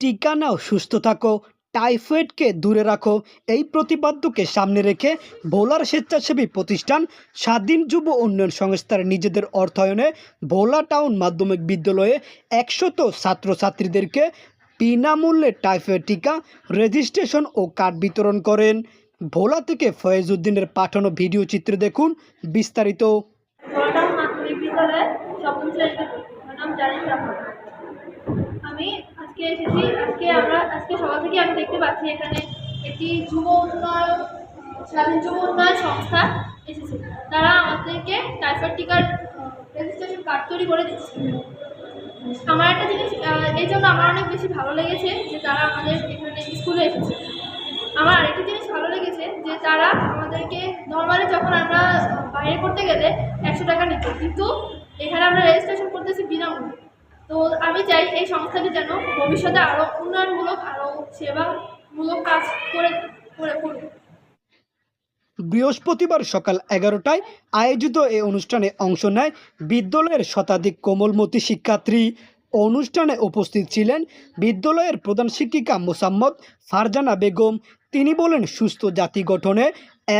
টিকা নাও, সুস্থ থাকো। টাইফয়েডকে দূরে রাখো। এই প্রতিপাদ্যকে সামনে রেখে ভোলার স্বেচ্ছাসেবী প্রতিষ্ঠান স্বাধীন যুব উন্নয়ন সংস্থার নিজেদের অর্থায়নে ভোলা টাউন মাধ্যমিক বিদ্যালয়ে একশত ছাত্রছাত্রীদেরকে বিনামূল্যে টাইফয়েড টিকা, রেজিস্ট্রেশন ও কার্ড বিতরণ করেন। ভোলা থেকে ফয়েজ উদ্দিনের পাঠানো ভিডিও চিত্র দেখুন বিস্তারিত। আজকে এসেছি, আজকে আমরা, আজকে সকাল থেকে আমি দেখতে পাচ্ছি এখানে একটি যুব উন্নয়ন যুব উন্নয়ন সংস্থা এসেছে। তারা আমাদেরকে টাইফয়েড টিকার রেজিস্ট্রেশন কার্ড তৈরি করে দিচ্ছে। আমার একটা জিনিস এই জন্য আমার অনেক বেশি ভালো লেগেছে যে তারা আমাদের এখানে স্কুলে এসেছে। আমার আরেকটি জিনিস ভালো লেগেছে যে তারা আমাদেরকে নর্মালি যখন আমরা বাইরে করতে গেলে একশো টাকা নিত, কিন্তু এখানে আমরা রেজিস্ট্রেশন করতেছি বিনামূল্যে। তো আমি চাই এই সংস্থাটি যেন ভবিষ্যতে আরও উন্নয়নমূলক আরও সেবামূলক কাজ করে করে করবে বৃহস্পতিবার সকাল এগারোটায় আয়োজিত এই অনুষ্ঠানে অংশ নেয় বিদ্যালয়ের শতাধিক কোমলমতি শিক্ষার্থী। অনুষ্ঠানে উপস্থিত ছিলেন বিদ্যালয়ের প্রধান শিক্ষিকা মোসাম্মদ ফারজানা বেগম, তিনি বলেন, সুস্থ জাতি গঠনে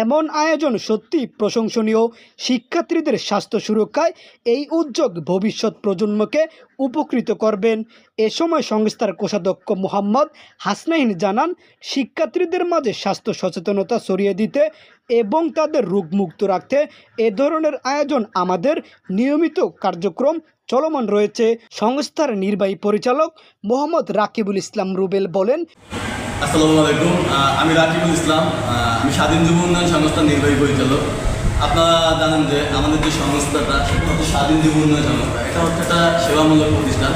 এমন আয়োজন সত্যি প্রশংসনীয়। শিক্ষার্থীদের স্বাস্থ্য সুরক্ষায় এই উদ্যোগ ভবিষ্যৎ প্রজন্মকে উপকৃত করবেন। এ সময় সংস্থার কোষাধ্যক্ষ মোহাম্মদ হাসনাইন জানান, শিক্ষার্থীদের মাঝে স্বাস্থ্য সচেতনতা ছড়িয়ে দিতে এবং তাদের রোগমুক্ত রাখতে এ ধরনের আয়োজন আমাদের নিয়মিত কার্যক্রম চলমান রয়েছে। সংস্থার নির্বাহী পরিচালক মোহাম্মদ রাকিবুল ইসলাম রুবেল বলেন আসসালামু আলাইকুম। আমি রাকিবুল ইসলাম। আমি স্বাধীন যুব উন্নয়ন সংস্থার নির্বাহী পরিচালক। আপনারা জানেন যে আমাদের যে সংস্থাটা, সেটা হচ্ছে স্বাধীন যুব উন্নয়ন সংস্থা। এটা হচ্ছে একটা সেবামূলক প্রতিষ্ঠান।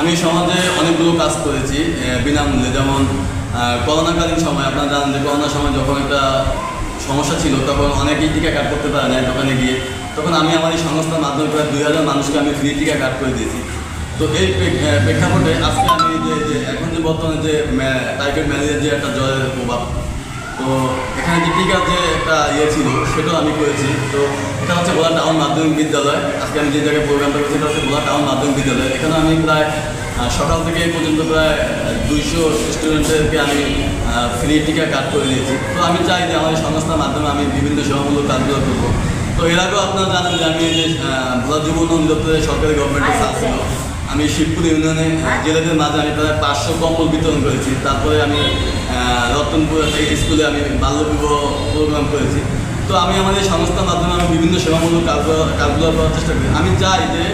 আমি সমাজে অনেকগুলো কাজ করেছি বিনামূল্যে। যেমন করোনাকালীন সময়, আপনারা জানেন যে করোনার সময় যখন একটা সমস্যা ছিল, তখন অনেকেই টিকা কার্ড করতে পারে না দোকানে গিয়ে। তখন আমি আমার এই সংস্থার মাধ্যমে প্রায় দুই হাজার মানুষকে আমি ফ্রি টিকা কার্ড করে দিয়েছি। তো এই প্রেক্ষাপটে আজকে আমি যে যে এখন যে বর্তমানে যে টাইফয়েড ম্যালেরিয়ার যে একটা জ্বরের প্রভাব তো এখানে যে টিকার যে একটা ইয়ে ছিল সেটাও আমি করেছি। তো এটা হচ্ছে ভোলা টাউন মাধ্যমিক বিদ্যালয়। আজকে আমি যে জায়গায় প্রোগ্রামটা করছি সেটা হচ্ছে ভোলা টাউন মাধ্যমিক বিদ্যালয়। এখানে আমি প্রায় সকাল থেকে এই পর্যন্ত প্রায় দুইশো স্টুডেন্টদেরকে আমি ফ্রি টিকা কার্ড করে দিয়েছি। তো আমি চাই যে আমার এই সংস্থার মাধ্যমে আমি বিভিন্ন সেবামূলক কাজগুলো করব। তো এর আগেও আপনারা জানেন যে আমি যে ভোলা যুব উন্নয়ন দপ্তরের সরকারি গভর্নমেন্টের সাথ ছিল আমি শিবপুর ইউনিয়নে জেলেদের মাঝে আমি প্রায় পাঁচশো কম্বল বিতরণ করেছি। তারপরে আমি রতনপুর এই স্কুলে আমি বাল্যবিবাহ প্রোগ্রাম করেছি। তো আমি আমাদের সংস্থার মাধ্যমে আমি বিভিন্ন সেবামূলক কাজগুলো কাজগুলো করার চেষ্টা করি। আমি চাই যে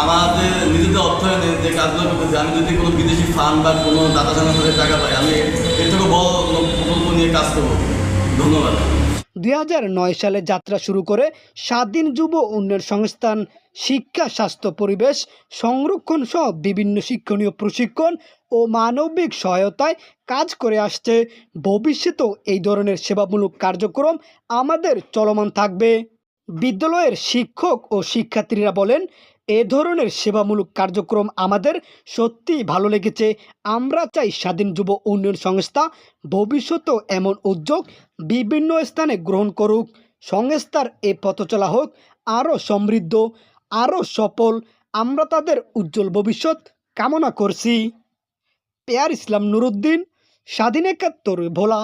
আমাদের নিজেদের অর্থায়নে যে কাজগুলো করতেছি আমি যদি কোনো বিদেশি ফান্ড বা কোনো দাতা সংস্থা থেকে টাকা পাই, আমি এর থেকে বড় প্রকল্প নিয়ে কাজ করব। ধন্যবাদ। দুই হাজার নয় সালে যাত্রা শুরু করে স্বাধীন যুব উন্নয়ন সংস্থান, শিক্ষা, স্বাস্থ্য, পরিবেশ, সংরক্ষণ সহ বিভিন্ন শিক্ষণীয় প্রশিক্ষণ ও মানবিক সহায়তায় কাজ করে আসছে। ভবিষ্যতেও এই ধরনের সেবামূলক কার্যক্রম আমাদের চলমান থাকবে। বিদ্যালয়ের শিক্ষক ও শিক্ষার্থীরা বলেন এ ধরনের সেবামূলক কার্যক্রম আমাদের সত্যিই ভালো লেগেছে। আমরা চাই স্বাধীন যুব উন্নয়ন সংস্থা ভবিষ্যতেও এমন উদ্যোগ বিভিন্ন স্থানে গ্রহণ করুক। সংস্থার এ পথচলা হোক, আরও সমৃদ্ধ, আরও সফল, আমরা তাদের উজ্জ্বল ভবিষ্যৎ কামনা করছি। পেয়ার ইসলাম নুরুদ্দিন, স্বাধীন একাত্তর, ভোলা।